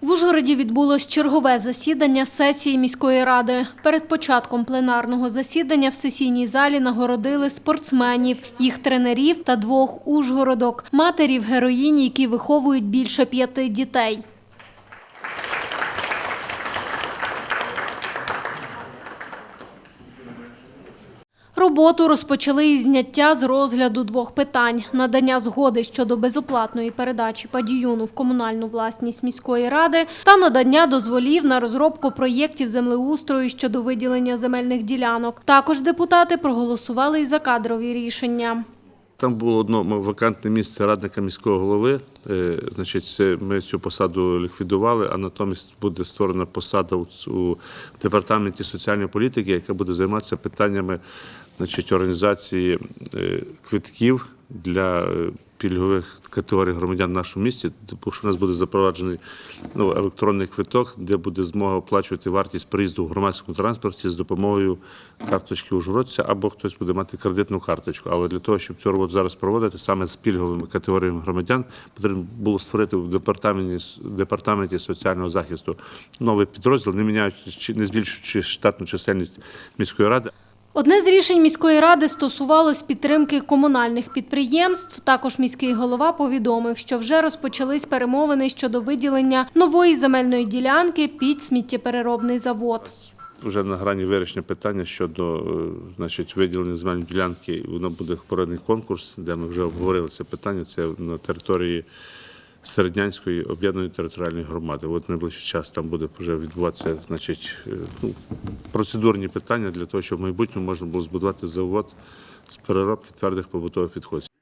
В Ужгороді відбулось чергове засідання сесії міської ради. Перед початком пленарного засідання в сесійній залі нагородили спортсменів, їх тренерів та двох ужгородок, матерів героїні, які виховують більше п'яти дітей. Роботу розпочали із зняття з розгляду двох питань: надання згоди щодо безоплатної передачі падіюну в комунальну власність міської ради та надання дозволів на розробку проєктів землеустрою щодо виділення земельних ділянок. Також депутати проголосували і за кадрові рішення. Там було одно вакантне місце радника міського голови. Е, Значить, ми цю посаду ліквідували, а натомість буде створена посада у, у департаменті соціальної політики, яка буде займатися питаннями значить, організації е, квитків для е, пільгових категорій громадян в нашому місті, тому що у нас буде запроваджений ну, електронний квиток, де буде змога оплачувати вартість проїзду в громадському транспорті з допомогою карточки ужгородця, або хтось буде мати кредитну карточку. Але для того, щоб цю роботу зараз проводити саме з пільговими категоріями громадян, потрібно було створити в департаменті, департаменті соціального захисту новий підрозділ, не міняючи чи- не збільшуючи штатну чисельність міської ради. Одне з рішень міської ради стосувалось підтримки комунальних підприємств. Також міський голова повідомив, що вже розпочались перемовини щодо виділення нової земельної ділянки під сміттєпереробний завод. Вже на грані вирішення питання щодо е, значить, виділення земельної ділянки. Воно буде проведений конкурс, де ми вже обговорили це питання. Це на території Середнянської об'єднаної територіальної громади. От найближчий час там буде вже відбуватися значить, е, ну, процедурні питання для того, щоб в майбутньому можна було збудувати завод з переробки твердих побутових відходів.